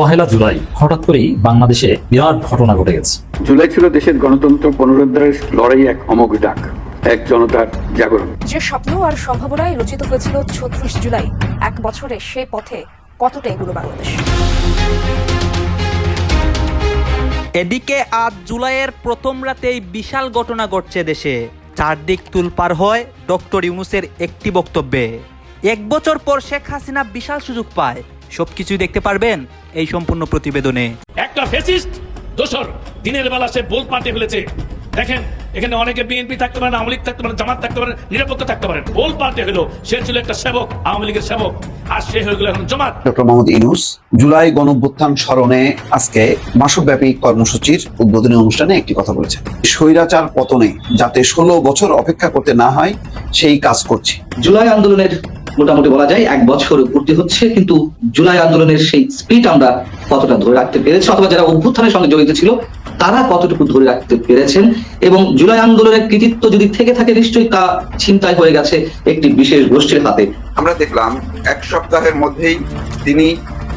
পহেলা জুলাই হঠাৎ করেই বাংলাদেশে বিরাট ঘটনা ঘটে গেছে। জুলাই ছিল দেশের গণতন্ত্র পুনরুদ্ধারের লড়াই এক অমোঘ ডাক এক জনতার জাগরণ। যে স্বপ্ন আর সম্ভাবনায় রচিত হয়েছিল ছত্রিশ জুলাই এক বছরে সে পথে কতটা এগুলো বাংলাদেশ? এদিকে আজ জুলাইয়ের প্রথম রাতেই বিশাল ঘটনা ঘটছে দেশে। চারদিক তুলপার হয় ডক্টর ইউনুসের একটি বক্তব্যে। এক বছর পর শেখ হাসিনা বিশাল সুযোগ পায়। সবকিছুই দেখতে পারবেন এই সম্পূর্ণ প্রতিবেদনে। একটা ফেসিস্ট দোসর দিনের বেলা সে বোল পাল্টে ফেলেছে। দেখেন এখানে অনেকে বিএনপি থাকতে পারেন আওয়ামী লীগ থাকতে পারেন জামাত থাকতে পারেন নিরপেক্ষ থাকতে পারেন বোল পাল্টে হলো সে ছিল একটা সেবক আওয়ামী লীগের সেবক আর সে হয়ে গেল এখন জামাত। ডক্টর মোহাম্মদ ইনুস জুলাই গণঅভ্যুত্থান স্মরণে আজকে মাসব্যাপী কর্মসূচির উদ্বোধনী অনুষ্ঠানে একটি কথা বলেছেন। স্বৈরাচার পতনে যাতে ষোলো বছর অপেক্ষা করতে না হয় সেই কাজ করছি। জুলাই আন্দোলনের মোটামুটি বলা যায় এক বছর পূর্তি হচ্ছে, কিন্তু জুলাই আন্দোলনের সেই স্পিড আমরা কতটা ধরে রাখতে পেরেছি, অথবা যারা অভ্যুত্থানের সঙ্গে জড়িত ছিল, তারা কতটুকু ধরে রাখতে পেরেছেন? এবং জুলাই আন্দোলনের কৃতিত্ব যদি থেকে থাকে, নিশ্চয়ই তা চিন্তায় হয়ে গেছে একটি বিশেষ গোষ্ঠীর হাতে। আমরা দেখলাম, এক সপ্তাহের মধ্যেই তিনি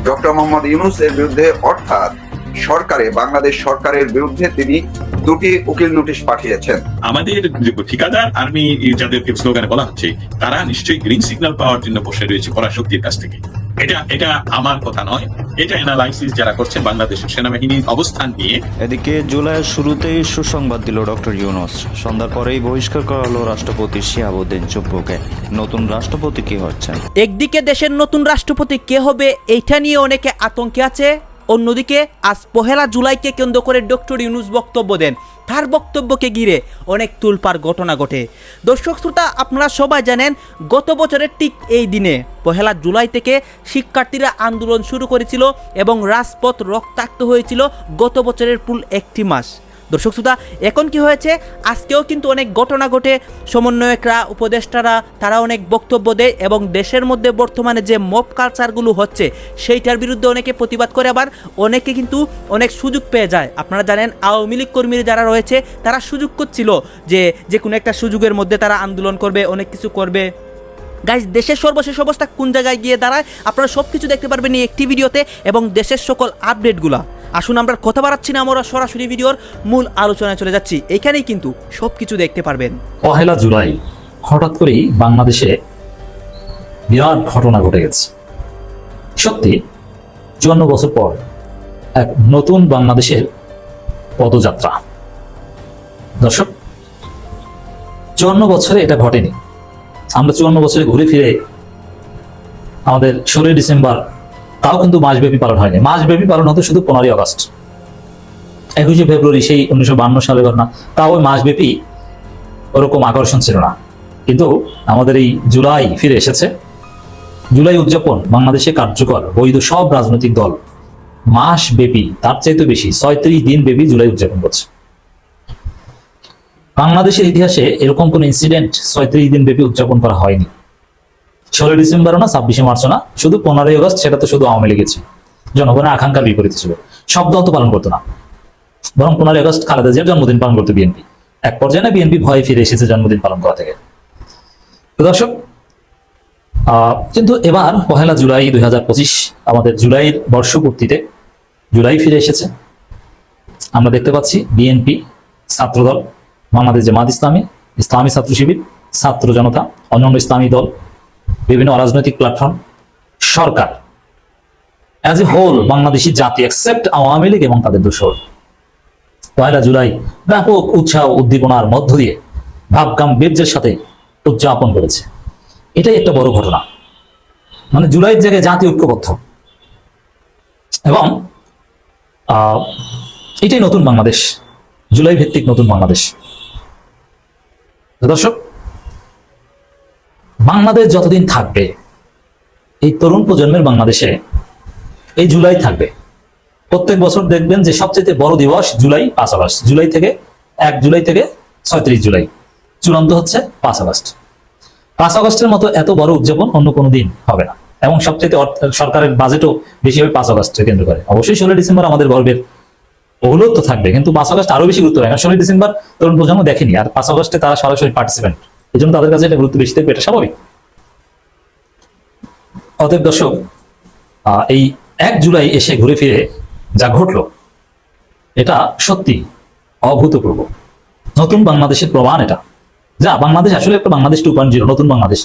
ডক্টর মোহাম্মদ ইউনুসের বিরুদ্ধে অর্থাৎ সরকারে বাংলাদেশ সরকারের বিরুদ্ধে তিনি দুটি উকিল নোটিশ পাঠিয়েছেন। আমাদের ঠিকাদার আর্মি যাদেরকে স্লোগানে বলা হচ্ছে তারা নিশ্চয়ই গ্রিন সিগন্যাল পাওয়ার জন্য বসে রয়েছে পরাশক্তির কাছ থেকে। এটা এটা আমার কথা নয়। এটা অ্যানালাইসিস যারা করছেন বাংলাদেশের সেনাবাহিনীর অবস্থান নিয়ে। এদিকে জুলাইয়ের শুরুতেই সুসংবাদ দিল ডক্টর ইউনুস। সন্ধ্যার পরেই বহিষ্কার করা হলো রাষ্ট্রপতি শিহাবুদ্দিন চুপ্পুকে। নতুন রাষ্ট্রপতি কি হচ্ছেন? একদিকে দেশের নতুন রাষ্ট্রপতি কে হবে এইটা নিয়ে অনেকে আতঙ্কে আছে। অন্যদিকে, আজ পহেলা জুলাইকে কেন্দ্র করে ডক্টর ইউনুস বক্তব্য দেন। তার বক্তব্যকে ঘিরে অনেক তুলপার ঘটনা ঘটে। দর্শক শ্রোতা, আপনারা সবাই জানেন, গত বছরের ঠিক এই দিনে, পহেলা জুলাই থেকে শিক্ষার্থীরা আন্দোলন শুরু করেছিল এবং রাজপথ রক্তাক্ত হয়েছিল গত বছরের পুল একটি মাস। দর্শক শ্রোতা, এখন কি হয়েছে? আজকেও কিন্তু অনেক ঘটনা ঘটে। সমন্বয়করা, উপদেষ্টারা, তারা অনেক বক্তব্য দেয় এবং দেশের মধ্যে বর্তমানে যে মপ কালচারগুলো হচ্ছে, সেইটার বিরুদ্ধে অনেকে প্রতিবাদ করে আবার অনেকে কিন্তু অনেক সুযোগ পেয়ে যায়। আপনারা জানেন, আওয়ামী লীগ কর্মীরা যারা রয়েছে, তারা সুযোগ করছিল যে যে কোনো একটা সুযোগের মধ্যে তারা আন্দোলন করবে, অনেক কিছু করবে। গাইজ দেশের সর্বশেষ অবস্থা কোন জায়গায় গিয়ে দাঁড়ায়? আপনারা সব কিছু দেখতে পারবেন এই একটি ভিডিওতে এবং দেশের সকল আপডেটগুলো আসুন আমরা কথা বাড়াচ্ছি না, আমরা সরাসরি ভিডিওর মূল আলোচনায় চলে যাচ্ছি। এখানেই কিন্তু সব কিছু দেখতে পারবেন। পহেলা জুলাই, হঠাৎ করেই বাংলাদেশে বিরাট ঘটনা ঘটে গেছে। সত্যি, চুয়ান্ন বছর পর এক নতুন বাংলাদেশের পদযাত্রা। দর্শক, চুয়ান্ন বছরে এটা ঘটেনি। আমরা চুয়ান্ন বছরে ঘুরে ফিরে আমাদের ষোলোই ডিসেম্বর তাও কিন্তু মাসব্যাপী পালন হয়নি। মাসব্যাপী পালন হতো শুধু পনেরোই আগস্ট। একুশে ফেব্রুয়ারি সেই উনিশশো বান্ন সালে ঘটনা, তাও ওই মাসব্যাপী ওরকম আকর্ষণ ছিল না। কিন্তু আমাদের এই জুলাই ফিরে এসেছে। জুলাই উদযাপন বাংলাদেশে কার্যকর, বৈধ সব রাজনৈতিক দল মাস ব্যাপী তার চাইতে বেশি ছয়ত্রিশ দিন ব্যাপী জুলাই উদযাপন করছে। বাংলাদেশের ইতিহাসে এরকম কোন ইনসিডেন্ট ছয়ত্রিশ দিন ব্যাপী উদযাপন করা হয়নি। ষোলোই ডিসেম্বরও না ছাব্বিশে মার্চও না, শুধু পনেরোই আগস্ট, সেটা তো শুধু আওয়ামী লীগের ছিল। জনগণের আকাঙ্ক্ষার বিপরীত ছিল। সব দল তো পালন করতো না। বরং পনেরোই আগস্ট খালেদা জিয়ার জন্মদিন পালন করতো বিএনপি। এক পর্যায়ে না বিএনপি ভয়ে ফিরে এসেছে জন্মদিন পালন করা থেকে। দর্শক কিন্তু এবার পহেলা জুলাই দুই হাজার পঁচিশ, আমাদের জুলাইয়ের বর্ষপূর্তিতে জুলাই ফিরে এসেছে। আমরা দেখতে পাচ্ছি বিএনপি ছাত্রদল, বাংলাদেশ জামাত ইসলামী ইসলামী ছাত্র শিবির, ছাত্র জনতা, অন্যান্য ইসলামী দল বিভিন্ন অরাজনৈতিক প্ল্যাটফর্ম সরকার অ্যাজ এ হোল বাংলাদেশি জাতি এক্সেপ্ট আওয়ামী লীগ এবং তাদের দোসর পয়লা জুলাই ব্যাপক উৎসাহ উদ্দীপনার মধ্য দিয়ে ভাবকাম বীর্যের সাথে উদযাপন করেছে। এটাই একটা বড় ঘটনা। মানে জুলাইয়ের জায়গায় জাতি ঐক্যবদ্ধ। এবং এটাই নতুন বাংলাদেশ। জুলাই ভিত্তিক নতুন বাংলাদেশ। দর্শক বাংলাদেশ যতদিন থাকবে, এই তরুণ প্রজন্মের বাংলাদেশে এই জুলাই থাকবে। প্রত্যেক বছর দেখবেন যে সবচেয়ে বড় দিবস জুলাই, পাঁচ আগস্ট। জুলাই থেকে এক জুলাই থেকে ছয়ত্রিশ জুলাই। চূড়ান্ত হচ্ছে পাঁচ আগস্ট। পাঁচ আগস্টের মতো এত বড় উদযাপন অন্য কোনো দিন হবে না। এবং সবচেয়ে সরকারের বাজেটও বেশি হবে পাঁচ আগস্টকে কেন্দ্র করে। অবশ্যই ষোলো ডিসেম্বর আমাদের গর্বের ওগুলোর তো থাকবে। কিন্তু পাঁচ আগস্ট আরও বেশি গুরুত্ব হয় কারণ ষোলোই ডিসেম্বর তরুণ প্রজন্ম দেখেনি। আর পাঁচ আগস্টে তারা সরাসরি পার্টিসিপেন্ট এই জন্য তাদের কাছে এটা গুরুত্ব বেশি থাকবে, এটা স্বাভাবিক। অতএব দর্শক এই এক জুলাই এসে ঘুরে ফিরে যা ঘটলো, এটা সত্যি অভূতপূর্ব। নতুন বাংলাদেশের প্রমাণ এটা। যা, বাংলাদেশ আসলে একটা বাংলাদেশ টু পয়েন্ট জিরো, নতুন বাংলাদেশ।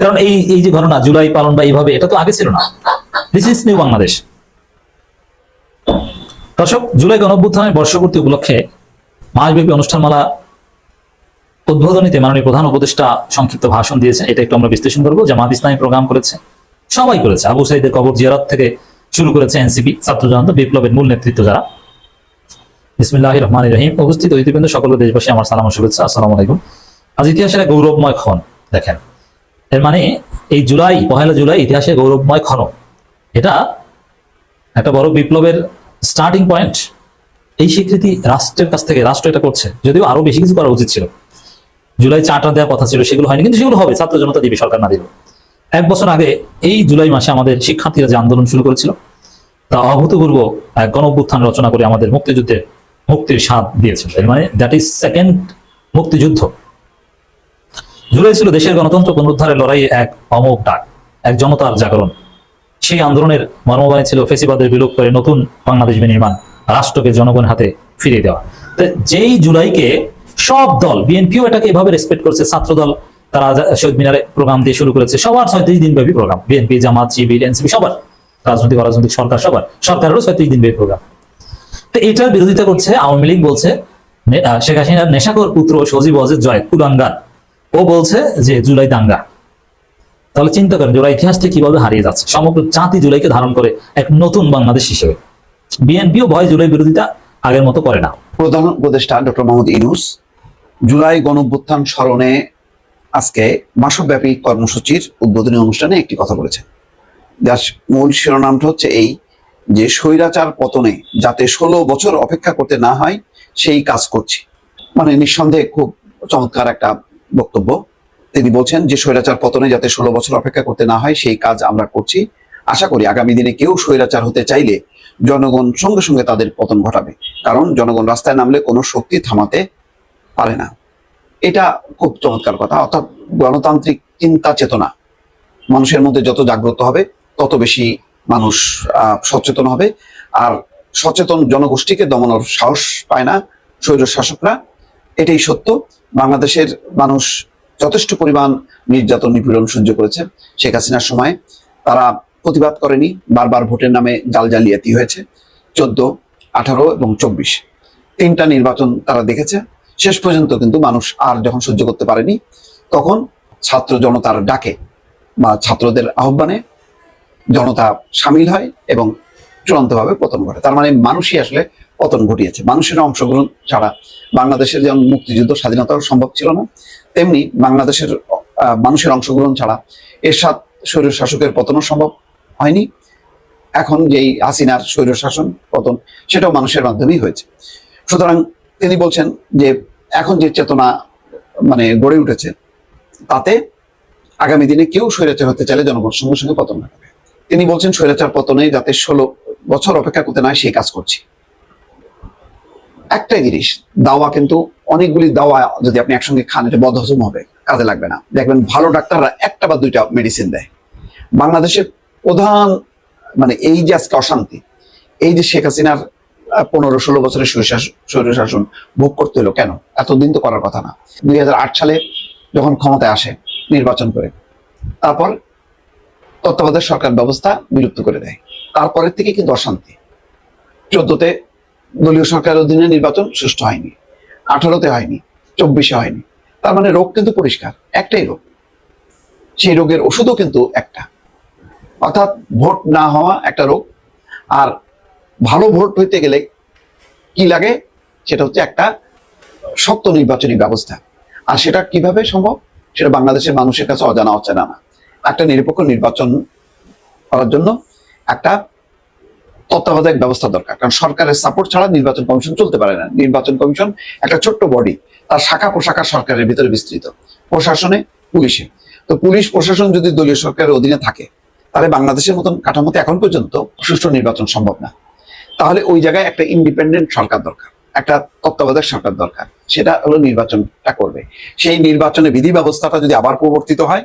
কারণ এই এই যে ঘটনা, জুলাই পালন বা এইভাবে, এটা তো আগে ছিল না। দিস ইজ নিউ বাংলাদেশ দর্শক, জুলাই গণঅভ্যুত্থানের বর্ষপূর্তি উপলক্ষে মাসব্যাপী অনুষ্ঠানমালা উদ্বোধনীতে মাননীয় প্রধান উপদেষ্টা সংক্ষিপ্ত ভাষণ দিয়েছেন। এটা একটু আমরা বিশ্লেষণ করব। জামাত ইসলামী প্রোগ্রাম করেছে। সবাই করেছে। আবু সাইদের কবর জিয়ারত থেকে শুরু করেছে এনসিপি ছাত্র জনতা বিপ্লবের মূল নেতৃত্ব যারা। বিসমিল্লাহ রহমান রহিম। উপস্থিত অতিথিবৃন্দ, সকল দেশবাসী আমার সালাম শুভেচ্ছা। আসসালামু আলাইকুম। আজ ইতিহাসের গৌরবময় ক্ষণ, দেখেন। এর মানে এই জুলাই, পহেলা জুলাই ইতিহাসের গৌরবময় ক্ষণ। এটা একটা বড় বিপ্লবের স্টার্টিং পয়েন্ট এই স্বীকৃতি রাষ্ট্রের কাছ থেকে, রাষ্ট্র এটা করছে। যদিও আরও বেশি কিছু করা উচিত ছিল। জুলাই চারটা দেওয়ার কথা ছিল, সেগুলো হয়নি, কিন্তু সেগুলো হবে, ছাত্র জনতা দিবে, সরকার না দিবে। এক বছর আগে এই জুলাই মাসে আমাদের শিক্ষার্থীরা যে আন্দোলন শুরু করেছিল, তা অভূতপূর্ব এক গণ অভ্যুত্থান রচনা করে আমাদের মুক্তিযুদ্ধের মুক্তির স্বাদ দিয়েছিল মানে দ্যাট ইজ সেকেন্ড মুক্তিযুদ্ধ। জুলাই ছিল দেশের গণতন্ত্র পুনরুদ্ধারের লড়াইয়ে এক অমোঘ ডাক, এক জনতার জাগরণ। সেই আন্দোলনের মর্মবাণী ছিল ফেসিবাদের বিলোপ করে নতুন বাংলাদেশ বিনির্মাণ, রাষ্ট্রকে জনগণের হাতে ফিরিয়ে দেওয়া। যেই জুলাইকে সব দল, বিএনপিও এটাকে এভাবে রেসপেক্ট করছে ছাত্র দল তারা শহীদ মিনারে প্রোগ্রাম দিয়ে শুরু করেছে। সবার ছয়ত্রিশ দিন ব্যাপী programme BNP, Jamaat, Shibir, NCP, সবার। রাজনৈতিক, অরাজনৈতিক সরকার, সবার। সরকারেরও ছয়ত্রিশ দিন ব্যাপী প্রোগ্রাম তো এটার বিরোধিতা করছে, আওয়ামী লীগ বলছে শেখ হাসিনার নেশাকর পুত্র সজীব অজিত জয়, কুলাঙ্গার। ও বলছে যে, জুলাই দাঙ্গা। তাহলে চিন্তা করেন, জুলাই ইতিহাসটা কীভাবে হারিয়ে যাচ্ছে? সমগ্র জাতি জুলাইকে ধারণ করে এক নতুন বাংলাদেশ হিসেবে। বিএনপিও ভয় জুলাই বিরোধিতা আগের মতো করে না। প্রধান উপদেষ্টা ডক্টর মোহাম্মদ ইনুস জুলাই গণঅভ্যুত্থান স্মরণে আজকে মাসব্যাপী কর্মসূচির উদ্বোধনী অনুষ্ঠানে একটি কথা বলেছেন। যার মূল শিরোনামটা হচ্ছে এই যে স্বৈরাচার পতনে যাতে ষোলো বছর অপেক্ষা করতে না হয়, সেই কাজ করছি। মানে নিঃসন্দেহে খুব চমৎকার একটা বক্তব্য। তিনি বলছেন যে স্বৈরাচার পতনে যাতে ষোলো বছর অপেক্ষা করতে না হয়, সেই কাজ আমরা করছি। আশা করি আগামী দিনে কেউ স্বৈরাচার হতে চাইলে জনগণ সঙ্গে সঙ্গে তাদের পতন ঘটাবে। কারণ জনগণ রাস্তায় নামলে কোনো শক্তি থামাতে পারে না। এটা খুব চমৎকার কথা। অর্থাৎ গণতান্ত্রিক চিন্তা চেতনা মানুষের মধ্যে যত জাগ্রত হবে, তত বেশি মানুষ সচেতন হবে। আর সচেতন জনগোষ্ঠীকে দমানোর সাহস পায় না স্বৈর শাসকরা। এটাই সত্য। বাংলাদেশের মানুষ যথেষ্ট পরিমাণ নির্যাতন, নিপীড়ন সহ্য করেছে শেখ হাসিনার সময়। তারা প্রতিবাদ করেনি, বারবার ভোটের নামে জাল জালিয়াতি হয়েছে। চোদ্দ, আঠারো এবং চব্বিশ। তিনটা নির্বাচন তারা দেখেছে। শেষ পর্যন্ত কিন্তু মানুষ আর যখন সহ্য করতে পারেনি, তখন ছাত্র জনতার ডাকে বা ছাত্রদের আহ্বানে জনতা সামিল হয় এবং চূড়ান্তভাবে পতন ঘটে। তার মানে মানুষই আসলে পতন ঘটিয়েছে। মানুষের অংশগ্রহণ ছাড়া বাংলাদেশের যেমন মুক্তিযুদ্ধ স্বাধীনতা সম্ভব ছিল না, তেমনি বাংলাদেশের মানুষের অংশগ্রহণ ছাড়া এর এরশাদ স্বৈর শাসকের পতনও সম্ভব হয়নি। এখন যেই হাসিনার স্বৈর শাসন পতন, সেটাও মানুষের মাধ্যমেই হয়েছে। সুতরাং তিনি বলছেন যে এখন যে চেতনা মানে গড়ে উঠেছে, তাতে আগামী দিনে কেউ স্বৈরাচার হতে চাইলে জনগণ সঙ্গে সঙ্গে পতন ঘটাবে। তিনি বলছেন, স্বৈরাচার পতনে যাতে ষোলো বছর অপেক্ষা করতে না সেই কাজ করছি। একটাই জিনিস, দাওয়া কিন্তু অনেকগুলি দাওয়া যদি আপনি একসঙ্গে খান, এটা বদহজম হবে, কাজে লাগবে না। দেখবেন ভালো ডাক্তাররা একটা বা দুইটা মেডিসিন দেয়। বাংলাদেশের প্রধান মানে এই যে আজকে অশান্তি, এই যে শেখ হাসিনার পনেরো ষোলো বছরের স্বৈর শাসন ভোগ করতে হলো। কেন? এতদিন তো করার কথা না। দুই সালে যখন ক্ষমতায় আসে নির্বাচন করে, তারপর তত্ত্বাবধায়ক সরকার ব্যবস্থা বিলুপ্ত করে দেয়। তারপরের থেকে কিন্তু অশান্তি। চোদ্দতে দলীয় সরকারের অধীনে নির্বাচন সুষ্ঠু হয়নি, আঠারোতে হয়নি, চব্বিশে হয়নি। তার মানে রোগ কিন্তু পরিষ্কার, একটাই রোগ। সেই রোগের ওষুধও কিন্তু একটা। অর্থাৎ ভোট না হওয়া একটা রোগ। আর ভালো ভোট হইতে গেলে কি লাগে? সেটা হচ্ছে একটা শক্ত নির্বাচনী ব্যবস্থা। আর সেটা কীভাবে সম্ভব? সেটা বাংলাদেশের মানুষের কাছে অজানা, অচেনা না। একটা নিরপেক্ষ নির্বাচন করার জন্য একটা তত্ত্বাবধায়ক ব্যবস্থা দরকার। কারণ সরকারের সাপোর্ট ছাড়া নির্বাচন কমিশন চলতে পারে না। নির্বাচন কমিশন একটা ছোট্ট বডি তার শাখা প্রশাখা সরকারের ভিতরে বিস্তৃত। প্রশাসনে, পুলিশে। তো পুলিশ, প্রশাসন যদি দলীয় সরকারের অধীনে থাকে, তাহলে বাংলাদেশের মতন কাঠামোতে এখন পর্যন্ত সুষ্ঠু নির্বাচন সম্ভব না। তাহলে ওই জায়গায় একটা ইন্ডিপেন্ডেন্ট সরকার দরকার, একটা তত্ত্বাবধায়ক সরকার দরকার। সেটা হলো নির্বাচনটা করবে। সেই নির্বাচনে বিধি ব্যবস্থাটা যদি আবার প্রবর্তিত হয়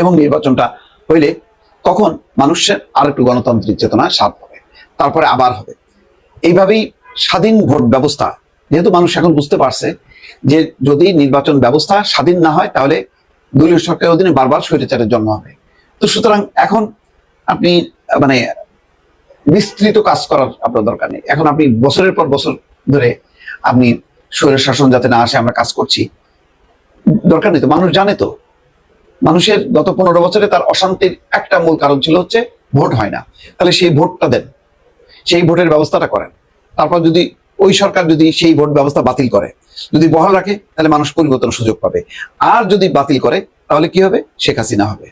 এবং নির্বাচনটা হইলে তখন মানুষের আর একটু গণতান্ত্রিক চেতনা স্বাদ হবে, তারপরে আবার হবে। এইভাবেই স্বাধীন ভোট ব্যবস্থা, যেহেতু মানুষ এখন বুঝতে পারছে যে যদি নির্বাচন ব্যবস্থা স্বাধীন না হয় তাহলে দলীয় সরকারের অধীনে বারবার স্বৈরাচারের জন্ম হবে। তো সুতরাং এখন আপনি মানে বিস্তৃত কাজ করার আপনার দরকার নেই। এখন আপনি বছরের পর বছর ধরে আপনি স্বৈর শাসন যাতে না আসে, আমরা কাজ করছি। দরকার নেই তো, মানুষ জানে তো। মানুষের গত পনেরো বছরে তার অশান্তির একটা মূল কারণ ছিল হচ্ছে ভোট হয় না। তাহলে সেই ভোটটা দেন। সেই ভোটের ব্যবস্থাটা করেন। তারপর যদি ওই সরকার যদি সেই ভোট ব্যবস্থা বাতিল করে, যদি বহাল রাখে, তাহলে মানুষ পরিবর্তন সুযোগ পাবে। আর যদি বাতিল করে, তাহলে কি হবে? শেখ হাসিনা হবে।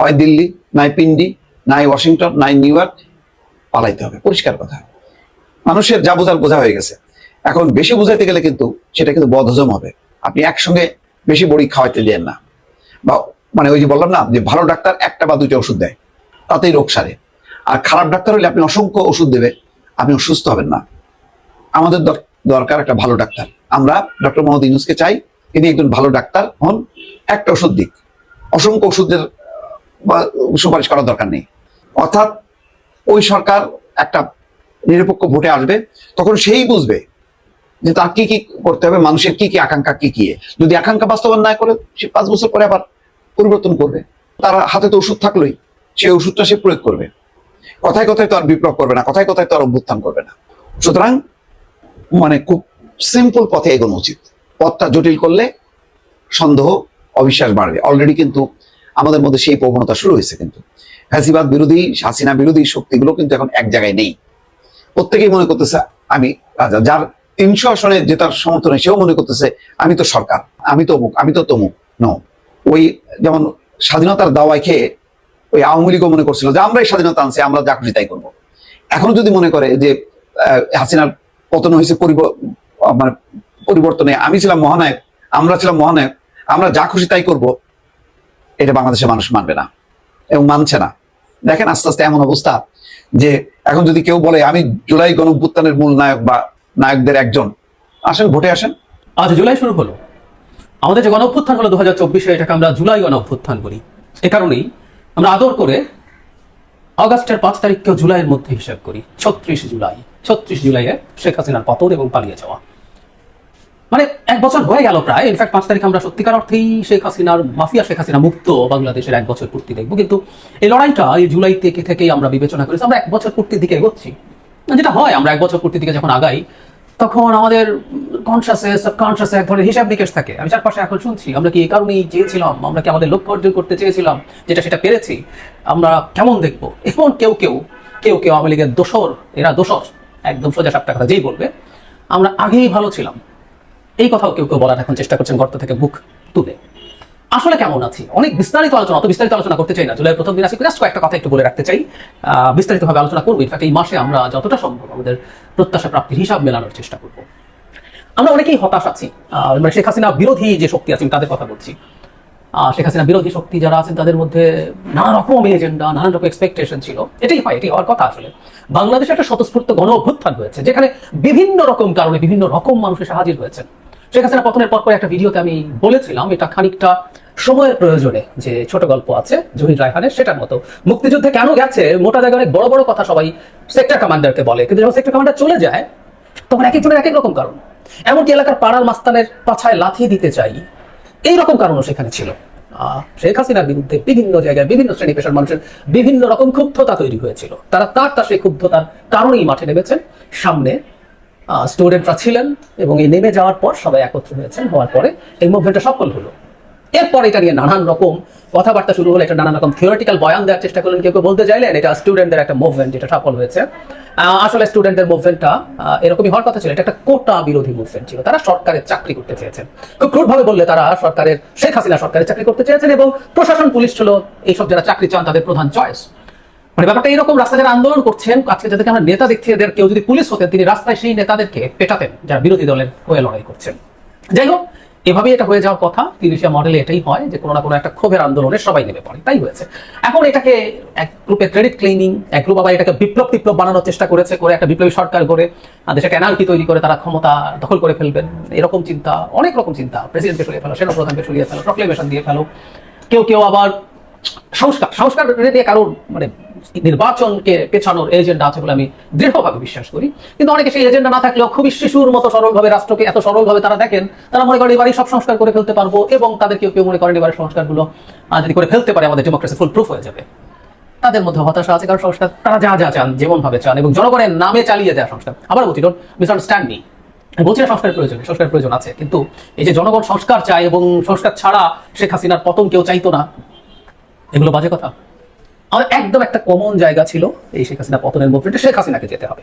হয় দিল্লি, নাই পিন্ডি, নাই ওয়াশিংটন, নাই নিউ ইয়র্ক পালাইতে হবে। পরিষ্কার কথা। মানুষের যা বোঝার বোঝা হয়ে গেছে। এখন বেশি বুঝাইতে গেলে কিন্তু সেটা কিন্তু বদহজম হবে। আপনি একসঙ্গে বেশি বড়ি খাওয়াইতে দেন না। বা মানে ওই যে বললাম না, যে ভালো ডাক্তার একটা বা দুইটা ওষুধ দেয়, তাতেই রোগ সারে। আর খারাপ ডাক্তার হলে আপনি অসংখ্য ওষুধ দেবে, আপনি অসুস্থ হবেন না। আমাদের দর- দরকার একটা ভালো ডাক্তার। আমরা ডক্টর মোহাম্মদ ইউনুসকে চাই, তিনি একজন ভালো ডাক্তার হন, একটা ওষুধ দিক। অসংখ্য ওষুধের সুপারিশ করার দরকার নেই। অর্থাৎ ওই সরকার একটা নিরপেক্ষ ভোটে আসবে, তখন সেই বুঝবে যে তার কি কি করতে হবে, মানুষের কি কি আকাঙ্ক্ষা, কি কি যদি আকাঙ্ক্ষা বাস্তবায়ন না করে, সে পাঁচ বছর পরে আবার পরিবর্তন করবে। তার হাতে তো ওষুধ থাকলোই সেই ওষুধটা সে প্রয়োগ করবে। কথায় কথায় তো আর বিপ্লব করবে না, কথায় কথায় তো আর অভ্যুত্থান করবে না। সুতরাং মানে খুব সিম্পল পথে এগোনো উচিত। পথটা জটিল করলে সন্দেহ, অবিশ্বাস বাড়বে। অলরেডি কিন্তু আমাদের মধ্যে সেই প্রবণতা শুরু হয়েছে কিন্তু। ফ্যাসিবাদ বিরোধী, হাসিনা বিরোধী শক্তিগুলো কিন্তু এখন এক জায়গায় নেই। প্রত্যেকেই মনে করতেছে, আমি রাজা, যার তিনশো আসনে জেতার সমর্থনে সেও মনে করতেছে, আমি তো সরকার, আমি তো অমুক, আমি তো তমুক। নো ওই যেমন স্বাধীনতার দাওয়ায় খেয়ে ওই আওয়ামী লীগও মনে করছিল যে আমরাই স্বাধীনতা আনছি, আমরা যা খুশি তাই করব। এখনও যদি মনে করে যে হাসিনার পতন হয়েছে মানে পরিবর্তনে, আমি ছিলাম মহানায়ক, আমরা ছিলাম মহানায়ক, আমরা যা খুশি তাই করব, এটা বাংলাদেশের মানুষ মানবে না এবং মানছে না। দেখেন আস্তে আস্তে এমন অবস্থা যে এখন যদি কেউ বলে, আমি জুলাই গণভ্যুত্থানের মূল নায়ক বা নায়কদের একজন। আসেন, ভোটে আসেন। আজ জুলাই শুরু হলো। আমাদের যে গণ অভ্যুত্থান হলো দু হাজার চব্বিশে, এটাকে আমরা জুলাই গণ অভ্যুত্থান বলি। এ কারণেই আমরা আদর করে অগাস্টের পাঁচ তারিখকেও জুলাইয়ের মধ্যে হিসাব করি, ছত্রিশ জুলাই। ছত্রিশ জুলাইয়ে শেখ হাসিনার পতন এবং পালিয়ে যাওয়া। মানে এক বছর হয়ে গেল প্রায়। ইনফ্যাক্ট পাঁচ তারিখ আমরা সত্যিকার অর্থেই শেখ হাসিনার, মাফিয়া শেখ হাসিনা মুক্ত বাংলাদেশের এক বছর পূর্তি দেখব। কিন্তু এই লড়াইটা এই জুলাই থেকে থেকেই আমরা বিবেচনা করেছি, আমরা এক বছর পূর্তির দিকে এগোচ্ছি। যেটা হয়, আমরা এক বছর পূর্তির দিকে যখন আগাই, তখন আমাদের কনসাসে সাবকনসাসে এক ধরনের হিসাব নিকেশ থাকে। আমি চারপাশে এখন শুনছি, আমরা কি এই কারণেই চেয়েছিলাম? আমরা কি আমাদের লক্ষ্য অর্জন করতে চেয়েছিলাম? যেটা সেটা পেরেছি। আমরা কেমন দেখব? এখন কেউ কেউ কেউ কেউ আওয়ামী লীগের দোসর এরা দোসর একদম সোজা সাপটা কথা যেই বলবে, আমরা আগেই ভালো ছিলাম। এই কথাও কেউ কেউ বলার এখন চেষ্টা করছেন গর্ত থেকে মুখ তুলে। আসলে কেমন আছি? অনেক বিস্তারিত আলোচনা, অত বিস্তারিত আলোচনা করতে চাই না। জুলাই প্রথম দিন আছি জাস্ট কয়েকটা কথা একটু বলে রাখতে চাই। বিস্তারিতভাবে আলোচনা করব। ইনফ্যাক্ট এই মাসে আমরা যতটা সম্ভব আমাদের প্রত্যাশা প্রাপ্তির হিসাব মেলানোর চেষ্টা করব। আমরা অনেকেই হতাশ আছি। মানে শেখ হাসিনা বিরোধী যে শক্তি আছেন, তাদের কথা বলছি। শেখ হাসিনা বিরোধী শক্তি যারা আছেন, তাদের মধ্যে নানা রকম এজেন্ডা নানান রকম এক্সপেকটেশন ছিল। এটাই হয় এটি হওয়ার কথা আসলে। বাংলাদেশে একটা স্বতঃস্ফূর্ত গণ অভ্যুত্থান হয়েছে, যেখানে বিভিন্ন রকম কারণে বিভিন্ন রকম মানুষ সাহায্য হয়েছেন শেখ হাসিনা পতনের পর পর একটা ভিডিওতে আমি বলেছিলাম, এটা খানিকটা সময়ের প্রয়োজনে যে ছোট গল্প আছে জহির রায়হানের, সেটার মতো। মুক্তিযুদ্ধে কেন গেছে? মোটা জায়গায় অনেক বড় বড় কথা সবাই সেক্টর কমান্ডারকে বলে। কিন্তু যখন সেক্টর কমান্ডার চলে যায়, তখন এক একজনের এক এক রকম কারণ। এমনকি এলাকার পাড়ার মাস্তানের পাছায় লাথি দিতে চাই, এই রকম কারণও সেখানে ছিল। শেখ হাসিনার বিরুদ্ধে বিভিন্ন জায়গায় বিভিন্ন শ্রেণি পেশার মানুষের বিভিন্ন রকম ক্ষুব্ধতা তৈরি হয়েছিল। তারা তার তার সেই ক্ষুব্ধতার কারণেই মাঠে নেমেছেন। সামনে স্টুডেন্টরা ছিলেন এবং এই নেমে যাওয়ার পর সবাই একত্র হয়েছেন, হওয়ার পরে এই মুভমেন্টটা সফল হলো। এরপর এটা নিয়ে নানান রকম কথাবার্তা শুরু হলো, এটা নানান রকম থিওরিটিক্যাল বয়ান দেওয়ার চেষ্টা করলেন, কেউ কেউ বলতে চাইলেন, এটা স্টুডেন্টদের একটা মুভমেন্ট যেটা সফল হয়েছে। আসলে স্টুডেন্টদের মুভমেন্টটা এরকমই হওয়ার কথা ছিল, এটা একটা কোটা বিরোধী মুভমেন্ট ছিল, তারা সরকারের চাকরি করতে চেয়েছেন। খুব ক্রুড ভাবে বললে তারা সরকারের, শেখ হাসিনা সরকারের চাকরি করতে চেয়েছেন এবং প্রশাসন, পুলিশ ছিল, এইসব যারা চাকরি চান তাদের প্রধান চয়েস মানে ব্যাপারটা এরকম রাস্তায় যারা আন্দোলন করছেন, আজকে যাদেরকে আমরা নেতা দেখছি, এদের কেউ যদি পুলিশ হতেন, তিনি রাস্তায় সেই নেতাদেরকে পেটাতেন, যারা বিরোধী দলের হয়ে লড়াই করছেন। যাই হোক, এভাবেই এটা হয়ে যাওয়ার কথা। তিরিশিয়া মডেলে এটাই হয় যে কোনো না কোনো একটা ক্ষোভের আন্দোলনে সবাই নেমে পড়ে। তাই হয়েছে। এখন এটাকে এক গ্রুপে ক্রেডিট ক্লেমিং এক গ্রুপ আবার এটাকে বিপ্লব টিপ্লব বানানোর চেষ্টা করেছে, করে একটা বিপ্লবী সরকার করে দেশে এনার্কি তৈরি করে তারা ক্ষমতা দখল করে ফেলবেন। এরকম চিন্তা, অনেক রকম চিন্তা। প্রেসিডেন্টকে সরিয়ে ফেলো সেনাপ্রধানকে সরিয়ে ফেলো প্রক্লেমেশন দিয়ে ফেলো। কেউ কেউ আবার সংস্কার সংস্কার নিয়ে কারোর মানে নির্বাচনকে পেছানোর এজেন্ডা আছে বলে আমি দৃঢ়ভাবে বিশ্বাস করি। কিন্তু অনেকে সেই এজেন্ডা না থাকলেও খুবই শিশুর মতো সরলভাবে, রাষ্ট্রকে এত সরলভাবে তারা দেখেন, তারা মনে করেন এবারই সব সংস্কার করে ফেলতে পারব এবং তাদের কেউ কেউ মনে করেন এবারের সংস্কারগুলো যদি করে ফেলতে পারে, আমাদের ডেমোক্রেসি ফুল প্রুফ হয়ে যাবে। তাদের মধ্যে হতাশা আছে কারণ সংস্কার, তারা যা যা চান যেমন ভাবে চান এবং জনগণের নামে চালিয়ে দেওয়া সংস্কার। আবার বলছি ডোন্ট মিসআন্ডারস্ট্যান্ড মি বলছি না সংস্কারের প্রয়োজন সংস্কারের প্রয়োজন আছে, কিন্তু এই যে জনগণ সংস্কার চায় এবং সংস্কার ছাড়া শেখ হাসিনার পতন কেউ চাইতো না, এগুলো বাজে কথা। আমাদের একদম একটা কমন জায়গা ছিল এই শেখ হাসিনা পতনের মুভমেন্টে শেখ হাসিনাকে যেতে হবে।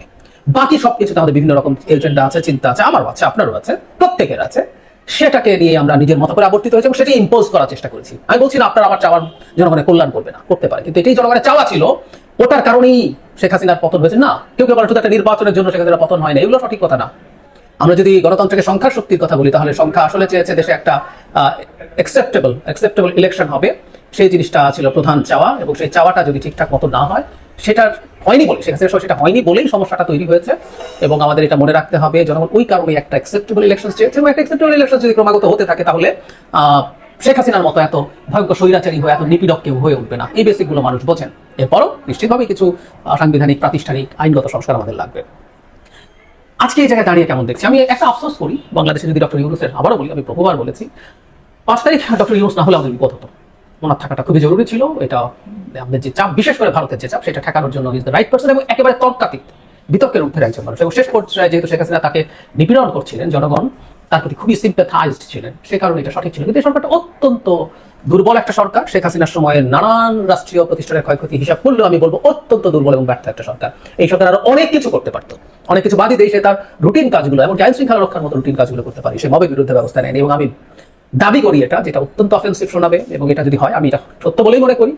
বাকি সবকিছুতে আমাদের বিভিন্ন রকম এজেন্ডা আছে, চিন্তা আছে, আমারও আছে, আপনারও আছে, প্রত্যেকের আছে। সেটাকে নিয়ে আমরা নিজের মতো করে আবর্তিত হয়েছে এবং সেটি ইম্পোজ করার চেষ্টা করেছি। আমি বলছি না, আপনার আমার চাওয়ার জনগণের কল্যাণ করবে না, করতে পারে। কিন্তু এটাই জনগণের চাওয়া ছিল, ওটার কারণেই শেখ হাসিনার পতন হয়েছে। না, কেউ কেউ বলে শুধু একটা নির্বাচনের জন্য শেখ হাসিনার পতন হয় না, এগুলো সঠিক কথা না। আমরা যদি গণতন্ত্রকে সংখ্যার শক্তির কথা বলি, তাহলে সংখ্যা আসলে চেয়েছে দেশে একটা অ্যাকসেপ্টেবল অ্যাকসেপ্টেবল ইলেকশন হবে। সেই জিনিসটা ছিল প্রধান চাওয়া এবং সেই চাওয়াটা যদি ঠিকঠাক মতো না হয়, সেটা হয়নি বলে সময় সেটা হয়নি বলেই সমস্যাটা তৈরি হয়েছে এবং আমাদের এটা মনে রাখতে হবে জনগণ ওই কারণে একটা অ্যাকসেপ্টেবল ইলেকশন চেয়েছে এবং একটা অ্যাকসেপ্টেবল ইলেকশন যদি ক্রমাগত হতে থাকে তাহলে শেখ হাসিনার মতো এত ভয়ঙ্কর স্বৈরাচারী হয়ে, এত নিপীড়ক কেউ হয়ে উঠবে না। এই বেসিকগুলো মানুষ বোঝেন। এরপরও নিশ্চিতভাবেই কিছু সাংবিধানিক, প্রাতিষ্ঠানিক, আইনগত সংস্কার আমাদের লাগবে। আজকে এই জায়গায় দাঁড়িয়ে কেমন দেখছি? আমি একটা আফসোস করি, বাংলাদেশে যদি ডক্টর ইউনুসের, আবারও বলি, আমি বহুবার বলেছি, পাঁচ তারিখ ডক্টর ইউনুস না হলে আমাদের বিপদ হতো। ওনার থাকাটা খুবই জরুরি ছিল। এটা আমাদের যে চাপ, বিশেষ করে ভারতের যে চাপ, সেটা ঠেকানোর জন্য ইজ দ্য রাইট পার্সন এবং একেবারে তর্কাতীত, বিতর্কের ঊর্ধ্বের একজন মানুষ। এবং শেষ পর্যায়ে যেহেতু শেখ হাসিনা তাকে নিপীড়ন করছিলেন, জনগণ তার প্রতি খুবই সিম্পেথাইজড ছিলেন। সে কারণে এটা সঠিক ছিল। কিন্তু এই সরকারটা অত্যন্ত দুর্বল একটা সরকার। শেখ হাসিনার সময়ে নানান রাষ্ট্রীয় প্রতিষ্ঠানের ক্ষয়ক্ষতি হিসাব করলেও আমি বলব অত্যন্ত দুর্বল এবং ব্যর্থ একটা সরকার। এই সরকার আরও অনেক কিছু করতে পারতো। অনেক কিছু বাদই সে তার রুটিন কাজগুলো এবং আইন শৃঙ্খলা রক্ষার মতো রুটিন কাজগুলো করতে পারি। সে মবের বিরুদ্ধে ব্যবস্থা নেয়নি এবং আমি দাবি করি এটা, যেটা অত্যন্ত অফেন্সিভ শোনাবে এবং এটা যদি হয়, আমি এটা সত্য বলেই মনে করি।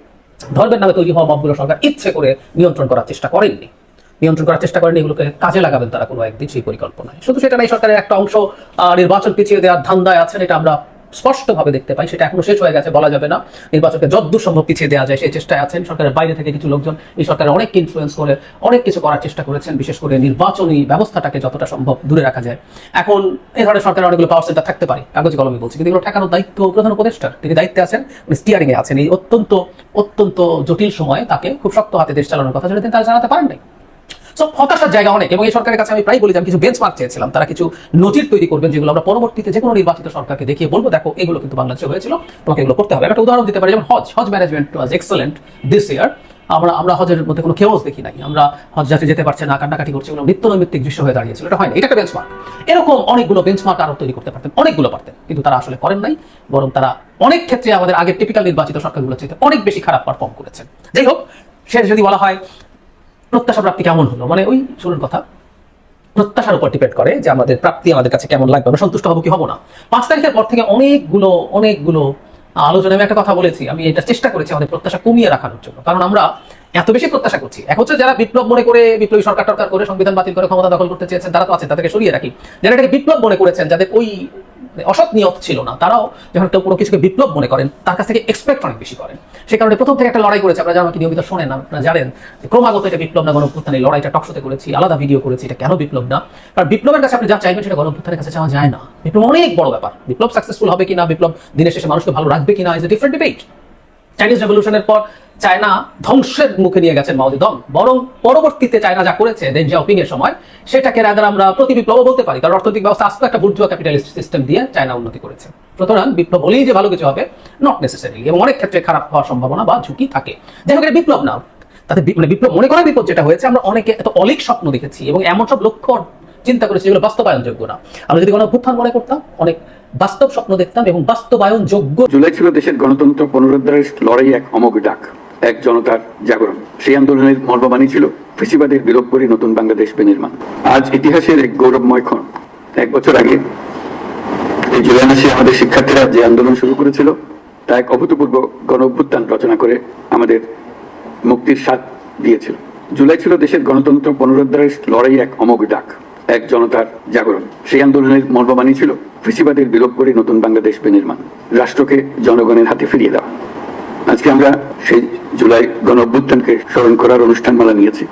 ধর্মের নামে তৈরি হওয়া মবগুলো সরকার ইচ্ছে করে নিয়ন্ত্রণ করার চেষ্টা করেননি। নিয়ন্ত্রণ করার চেষ্টা করেন এগুলোকে কাজে লাগাবেন তারা কোনো একদিন সেই পরিকল্পনায়। শুধু সেটা নাই সরকারের একটা অংশ নির্বাচন পিছিয়ে দেওয়ার ধান্দায় আছেন, এটা আমরা স্পষ্টভাবে দেখতে পাই, সেটা এখনও শেষ হয়ে গেছে, বলা যাবে না। নির্বাচনকে যদ্দূর সম্ভব পিছিয়ে দেওয়া যায় সেই চেষ্টায় আছেন। সরকারের বাইরে থেকে কিছু লোকজন, এই সরকারের অনেক ইনফ্লুয়েন্স করে, অনেক কিছু করার চেষ্টা করেছেন, বিশেষ করে নির্বাচনী ব্যবস্থাটাকে যতটা সম্ভব দূরে রাখা যায়। এখন এই ধরনের সরকারের অনেকগুলো পাওয়ার সেন্টার থাকতে পারে, কাগজ কলমে বলছি, কিন্তু এগুলো ঠেকানোর দায়িত্ব প্রধান উপদেষ্টার। তিনি দায়িত্বে আছেন, উনি স্টিয়ারিং এ আছেন। এই অত্যন্ত অত্যন্ত জটিল সময়ে তাকে খুব শক্ত হাতে দেশ চালানোর কথা যেটা তিনি তারা জানাতে পারেন নাই। সো হতাশার জায়গা অনেক এবং এই সরকারের কাছে আমি প্রায় বলি কিছু বেঞ্চমার্ক চেয়েছিলাম। তারা কিছু নজির তৈরি করবেন যেগুলো আমরা পরবর্তীতে যে কোনো নির্বাচিত সরকারকে দেখিয়ে বলব। দেখো, এগুলো কিন্তু বাংলাদেশে হয়েছিল, তোমাকে এগুলো করতে হবে। একটা উদাহরণ দিতে পারি, যেমন হজ। Hajj management was excellent this year আমরা আমরা হজের মধ্যে কোনো কেওস দেখি নাই। আমরা হজ যাত্রী যেতে পারছে না, কান্নাকাটি করছে, এগুলো নিত্য নৈমিত্তিক দৃশ্য হয়ে দাঁড়িয়েছিল। এটা হয় না এটা একটা বেঞ্চমার্ক এরকম অনেকগুলো বেঞ্চমার্ক আরও তৈরি করতে পারতেন। অনেকগুলো পারতেন। কিন্তু তারা আসলে করেন নাই, বরং তারা অনেক ক্ষেত্রে আমাদের আগের টিপিক্যাল নির্বাচিত সরকারগুলো চাইতে অনেক বেশি খারাপ পারফর্ম করেছেন। যাই হোক সে যদি বলা হয় প্রত্যাশা প্রাপ্তি কেমন হলো? মানে ওই শুনুন কথা। প্রত্যাশার উপর ডিপেন্ড করে যে আমাদের প্রাপ্তি আমাদের কাছে কেমন লাগবে, আমরা সন্তুষ্ট হব কি হব না। পাঁচ তারিখের পর থেকে অনেকগুলো অনেকগুলো আলোচনায় আমি একটা কথা বলেছি, আমি এটা চেষ্টা করেছি আমাদের প্রত্যাশা কমিয়ে রাখানোর জন্য। কারণ আমরা এত বেশি প্রত্যাশা করছি। এক হচ্ছে যারা বিপ্লব মনে করে, বিপ্লবী সরকার টরকার করে সংবিধান বাতিল করে ক্ষমতা দখল করতে চেয়েছেন, তারা তো আছেন তাদেরকে সরিয়ে রাখি। যারা এটাকে বিপ্লব মনে করেছেন, যাদের ওই অসৎ নিয়ত ছিল না। তারাও যখন কেউ কোনো কিছুকে বিপ্লব মনে করেন, তার কাছ থেকে এক্সপেক্ট অনেক বেশি করেন। সে কারণে প্রথম থেকে একটা লড়াই করেছে, আপনারা যারা আমাকে নিয়মিত শোনেন, আপনারা জানেন ক্রমাগত এটা বিপ্লব না এই লড়াইটা টকশোতে করেছি, আলাদা ভিডিও করেছি, এটা কেন বিপ্লব না? কারণ বিপ্লবের কাছে আপনি যা চাইবেন সেটা গণঅভ্যুত্থানের কাছে চাওয়া যায় না। বিপ্লব অনেক বড় ব্যাপার। বিপ্লব সাকসেসফুল হবে কিনা, বিপ্লব দিনের শেষে মানুষকে ভালো রাখবে কিনা is a different debate Chinese রেভলিউশনের পর চায়না ধ্বংসের মুখে নিয়ে গেছেন মাওদিদং বরং পরবর্তীতে চায়না যা করেছে দেন জিয়াওপিং এর সময়, সেটাকে রাদার আমরা প্রতি বিপ্লব বলতে পারি। কারণ অর্থনৈতিক ব্যবস্থা আস্ত একটা বুর্জুয়া ক্যাপিটালিস্ট সিস্টেম দিয়ে চায়না উন্নতি করেছে। সুতরাং বিপ্লব বলেই যে ভালো কিছু হবে নট নেসেসারি এবং অনেক ক্ষেত্রে খারাপ হওয়ার সম্ভাবনা বা ঝুঁকি থাকে। যাই হোক, এটা বিপ্লব না। তাতে মানে বিপ্লব মনে করা বিপদ যেটা হয়েছে, আমরা অনেকে এত অলিক স্বপ্ন দেখেছি। এবং এমন সব লক্ষ্য চিন্তা করেছি যেগুলো বাস্তবায়নযোগ্য না। আমরা যদি কোনো অভ্যুত্থান মনে করতাম, অনেক বাস্তব স্বপ্ন দেখতাম এবং বাস্তবায়নযোগ্য জুলাই ছিল দেশের গণতন্ত্র পুনরুদ্ধারের লড়াই এক অমোঘ ডাক, এক জনতার জাগরণ। সেই আন্দোলনের মর্মবাণী ছিল, ফেসিবাদের বিলোপ করে নতুন বাংলাদেশ বিনির্মাণ। আজ ইতিহাসের এক গৌরবময় ক্ষণ। এক বছর আগে, এই জুলাই মাসে আমাদের শিক্ষার্থীরা যে আন্দোলন শুরু করেছিল, তা এক অভূতপূর্ব গণ অভ্যুত্থান রচনা করে আমাদের মুক্তির স্বাদ দিয়েছিল। জুলাই ছিল দেশের গণতন্ত্র পুনরুদ্ধারের লড়াই এক অমোঘ ডাক। এক জনতার জাগরণ। সেই আন্দোলনের মর্মবাণী ছিল ফেসিবাদের বিলোপ করে নতুন বাংলাদেশ বিনির্মাণ। রাষ্ট্রকে জনগণের হাতে ফিরিয়ে দেওয়া। আজকে আমরা সেই জুলাই গণ অভ্যুত্থানকে স্মরণ করার অনুষ্ঠানমালা নিয়েছি।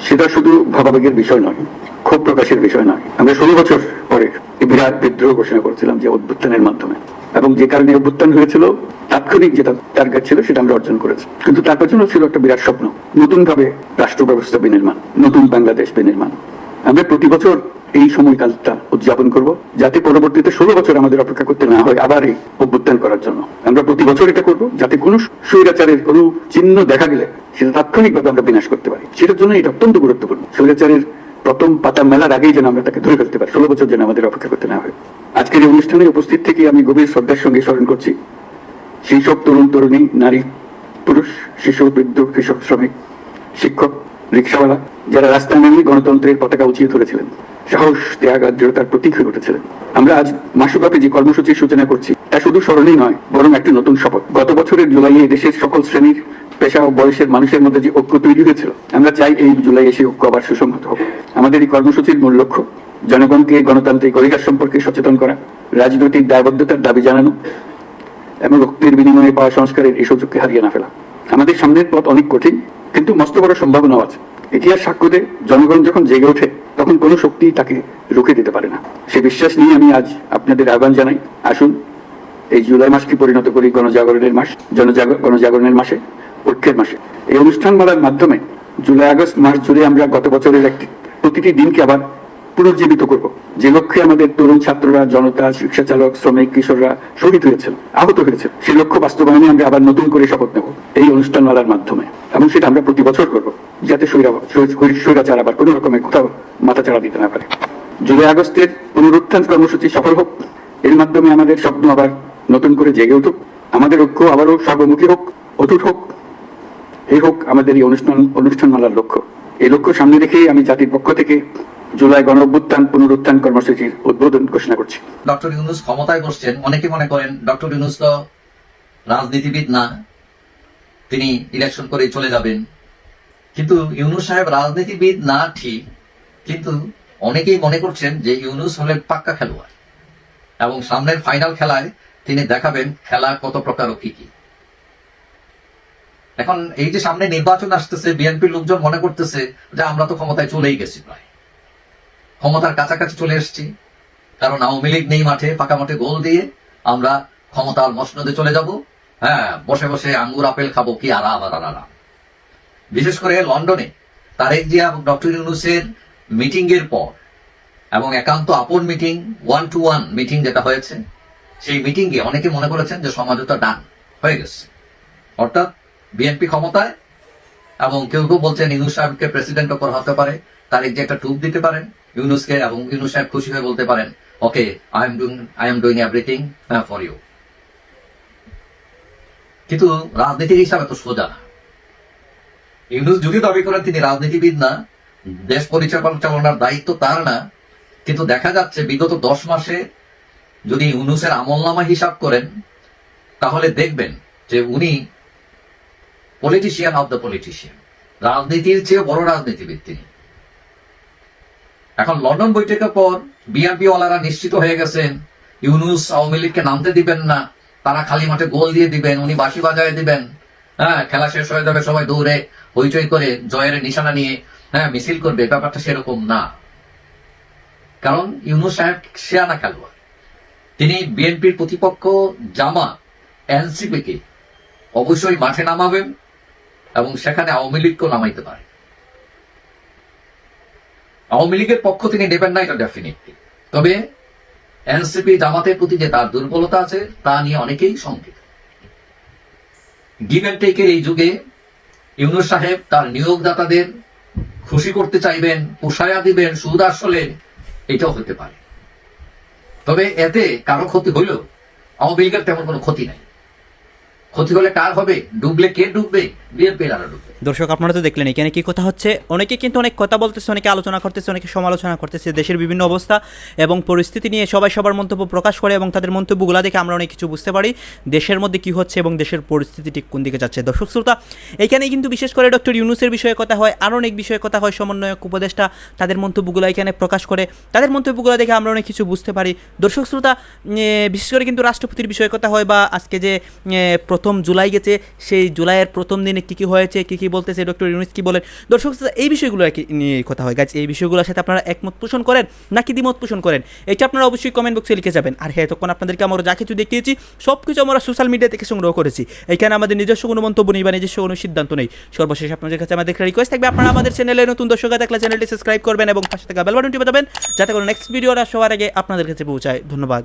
সেটা শুধু ভাবাবেগের বিষয় নয়, ক্ষোভ প্রকাশের বিষয় নয়। আমরা ষোলো বছর পরে বিরাট বিদ্রোহ ঘোষণা করেছিলাম যে অভ্যুত্থানের মাধ্যমে। এবং যে কারণে অভ্যুত্থান হয়েছিল, তাৎক্ষণিক যেটা টার্গেট ছিল সেটা আমরা অর্জন করেছি। কিন্তু তার পেছনে ছিল একটা বিরাট স্বপ্ন। নতুন ভাবে রাষ্ট্র ব্যবস্থা বিনির্মাণ, নতুন বাংলাদেশ বিনির্মাণ। আমরা প্রতি বছর এই সময়কালটা উদযাপন করব, যাতে পরবর্তীতে ষোলো বছর আমাদের অপেক্ষা করতে না হয় আবার এই অভ্যুত্থান করার জন্য। আমরা প্রতি বছর এটা করব, যাতে কোনো স্বৈরাচারের কোনো চিহ্ন দেখা গেলে সেটা তাৎক্ষণিকভাবে আমরা বিনাশ করতে পারি। সেটার জন্য এটা অত্যন্ত গুরুত্বপূর্ণ। স্বৈরাচারের প্রথম পাতা মেলার আগেই যেন আমরা তাকে ধরে ফেলতে পারি। ষোলো বছর যেন আমাদের অপেক্ষা করতে না হয়। আজকের এই অনুষ্ঠানে উপস্থিত থেকে আমি গভীর শ্রদ্ধার সঙ্গে স্মরণ করছি, সেই সব তরুণ, তরুণী, নারী, পুরুষ, শিশু, বৃদ্ধ, কৃষক, শ্রমিক, শিক্ষক রিক্সাওয়ালা, যারা রাস্তায় নেমে গণতন্ত্রের পতাকা উঁচিয়ে ধরেছিলেন সাহস, ত্যাগ আর দৃঢ়তার প্রতীক হয়ে উঠেছিলেন। আমরা আজ মাসব্যাপী যে কর্মসূচির সূচনা করছি, তা শুধু স্মরণই নয়, বরং একটি নতুন শপথ। গত বছরের জুলাইয়ে দেশের সকল শ্রেণির পেশা ও বয়সের মানুষের মধ্যে যে ঐক্য তৈরি হয়েছিল, আমরা চাই এই জুলাই এসে ঐক্য আবার সুসংহত হোক। আমাদের এই কর্মসূচির মূল লক্ষ্য, জনগণকে গণতান্ত্রিক অধিকার সম্পর্কে সচেতন করা, রাজনৈতিক দায়বদ্ধতার দাবি জানানো এবং রক্তের বিনিময়ে পাওয়া সংস্কারের এই সুযোগকে হারিয়ে না ফেলা। আমাদের সামনের পথ অনেক কঠিন, কিন্তু মস্ত বড় সম্ভাবনাও আছে। ইতিহাস সাক্ষ্য দেয় জনগণ যখন জেগে ওঠে, তখন কোনো শক্তি তাকে রুখে দিতে পারে না। সে বিশ্বাস নিয়ে আমি আজ আপনাদের আহ্বান জানাই, আসুন, এই জুলাই মাসকে পরিণত করি গণজাগরণের মাস, জনজাগ- গণজাগরণের মাসে, ঐক্যের মাসে। এই অনুষ্ঠান অনুষ্ঠানমালার মাধ্যমে জুলাই আগস্ট মাস জুড়ে আমরা গত বছরের একটি, প্রতিটি দিনকে আবার পুনর্জীবিত করব। যে লক্ষ্যে আমাদের তরুণ ছাত্ররা, জনতা শিক্ষা চালক শ্রমিক, কিশোররা শহীদ হয়েছিল আহত হয়েছিল সেই লক্ষ্য বাস্তবায়নে আমরা আবার নতুন করে শপথ নেব এই অনুষ্ঠানমালার মাধ্যমে। এবং সেটা আমরা প্রতি বছর করব, যাতে স্বৈরা- স্বৈরাচার আবার কোনো রকমের কোথাও মাথাচাড়া দিতে না পারে। জুলাই আগস্টের পুনরুত্থান কর্মসূচি সফল হোক, এর মাধ্যমে আমাদের স্বপ্ন আবার নতুন করে জেগে উঠুক, আমাদের ঐক্য আবারও সর্বমুখী হোক, অটুট হোক, এই হোক আমাদের এই অনুষ্ঠান অনুষ্ঠানমালার লক্ষ্য। এই লক্ষ্য সামনে রেখেই আমি জাতির পক্ষ থেকে জুলাই গণ অভ্যুত্থান পুনরুত্থান কর্মসূচির উদ্বোধন ঘোষণা করছি। ডক্টর ইউনুস ক্ষমতায় বসছেন। অনেকে মনে করেন ডক্টর ইউনুস তো রাজনীতিবিদ না, তিনি ইলেকশন করে চলে যাবেন। কিন্তু ইউনুস সাহেব রাজনীতিবিদ না ঠিক, কিন্তু অনেকেই মনে করছেন যে ইউনুস হলেন পাক্কা খেলোয়াড়। এবং সামনের ফাইনাল খেলায় তিনি দেখাবেন খেলা কত প্রকার ও কি কি। এখন এই যে সামনে নির্বাচন আসতেছে, বিএনপির লোকজন মনে করতেছে যে আমরা তো ক্ষমতায় চলেই গেছি প্রায়। ক্ষমতার কাছাকাছি চলে এসেছি। কারণ আওয়ামী লীগ নেই মাঠে, ফাঁকা মাঠে গোল দিয়ে আমরা ক্ষমতার মসনদে চলে যাব। হ্যাঁ বসে বসে আঙ্গুর আপেল খাব কি আরাম আর আরাম। বিশেষ করে লন্ডনে তারেক জিয়া এবং ডক্টর ইউনুসের মিটিং এর পর এবং একান্ত আপন meeting one to one meeting যেটা হয়েছে, সেই মিটিং এ অনেকে মনে করেছেন যে সমঝোতা ডান হয়ে গেছে। অর্থাৎ বিএনপি ক্ষমতায়, এবং কেউ কেউ বলছেন ইউনুস সাহেবকে প্রেসিডেন্ট করা হতে পারে, তারেক যে একটা টুপ দিতে পারেন, ইউনুসকে এবং ইউনুস সাহেব খুশি হয়ে বলতে পারেন okay I am doing I am doing everything for you কিন্তু রাজনীতির হিসাবে তো সোজা ইউনুস যদি দাবি করেন তিনি রাজনীতিবিদ না, দেশ পরিচালনার দায়িত্ব তার না, কিন্তু দেখা যাচ্ছে বিগত দশ মাসে যদি ইউনুসের আমলনামা হিসাব করেন, তাহলে দেখবেন যে উনি পলিটিশিয়ান অব দ্য পলিটিশিয়ান রাজনীতির চেয়ে বড় রাজনীতিবিদ তিনি। এখন লন্ডন বৈঠকের পর বিএনপি ওয়ালারা নিশ্চিত হয়ে গেছেন, ইউনুস আওয়ামী লীগকে নামতে দিবেন না, তারা খালি মাঠে গোল দিয়ে দিবেন, উনি বাঁশি বাজায় দিবেন। হ্যাঁ খেলা শেষ হয়ে যাবে সবাই দৌড়ে হইচই করে জয়ের নিশানা নিয়ে হ্যাঁ মিছিল করবে, ব্যাপারটা সেরকম না। কারণ ইউনুস সাহেব শেয়ানা খেলোয়াড়। তিনি বিএনপির প্রতিপক্ষ জামা এনসিপি কে অবশ্যই মাঠে নামাবেন এবং সেখানে আওয়ামী লীগকেও নামাইতে পারে। আওয়ামী লীগের পক্ষ তিনি নেবেন না এটা ডেফিনেটলি তবে এনসিপি জামাতের প্রতি যে তার দুর্বলতা আছে, তা নিয়ে অনেকেই শঙ্কিত। গিভ অ্যান্ড টেকের এই যুগে ইউনুস সাহেব তার নিয়োগদাতাদের খুশি করতে চাইবেন, পোষায়া দিবেন, সুদ আসলে এটাও হতে পারে। তবে এতে কারও ক্ষতি হইল আওয়ামী লীগের তেমন কোনো ক্ষতি নাই। ক্ষতি হলে কার হবে? ডুবলে কে ডুববে? বিএনপির আরও ডুববে। দর্শক, আপনারা তো দেখলেন এখানে কি কথা হচ্ছে। অনেকে কিন্তু অনেক কথা বলতেছে, অনেকে আলোচনা করতেছে, অনেকে সমালোচনা করতেছে। দেশের বিভিন্ন অবস্থা এবং পরিস্থিতি নিয়ে সবাই সবার মন্তব্য প্রকাশ করে এবং তাদের মন্তব্যগুলো দেখে আমরা অনেক কিছু বুঝতে পারি। দেশের মধ্যে কি হচ্ছে এবং দেশের পরিস্থিতি ঠিক কোন দিকে যাচ্ছে। দর্শক, শ্রোতা এখানে কিন্তু বিশেষ করে ডক্টর ইউনুসের বিষয়ে কথা হয়, আরও অনেক বিষয়ে কথা হয়। সমন্বয়ক, উপদেষ্টা তাদের মন্তব্যগুলো এখানে প্রকাশ করে। তাদের মন্তব্যগুলো দেখে আমরা অনেক কিছু বুঝতে পারি। দর্শক, শ্রোতা বিশেষ করে কিন্তু রাষ্ট্রপতির বিষয়ে কথা হয় বা আজকে যে প্রথম জুলাই গেছে, সেই জুলাইয়ের প্রথম দিনে কী কী হয়েছে, কী কী বলতেছে ডক্টর ইউনুস কি বলেন? দর্শক এই বিষয়গুলো কি নিয়ে কথা হয়। গাছ এই বিষয়গুলোর সাথে আপনারা একমত পোষণ করেন নাকি দ্বিমত পোষণ করেন? এটা আপনারা অবশ্যই কমেন্ট বক্সে লিখে যাবেন। আর হ্যাঁ তখন আপনাদেরকে আমরা যা কিছু দেখিয়েছি সব কিছু আমরা সোশ্যাল মিডিয়া থেকে সংগ্রহ করেছি। এখানে আমাদের নিজস্ব কোনো মন্তব্য নেই বা নিজস্ব কোনো সিদ্ধান্ত নেই। সর্বশেষ আপনাদের কাছে আমাদের রিকোয়েস্ট থাকবে, আপনারা আমাদের চ্যানেলে নতুন দর্শক থাকলে চ্যানেলটি সাবস্ক্রাইব করবেন এবং পাশে থাকা বেল বাটনটি বাজাবেন, যাতে করে নেক্সট ভিডিওটা সবার আগে আপনাদের কাছে পৌঁছায়। ধন্যবাদ।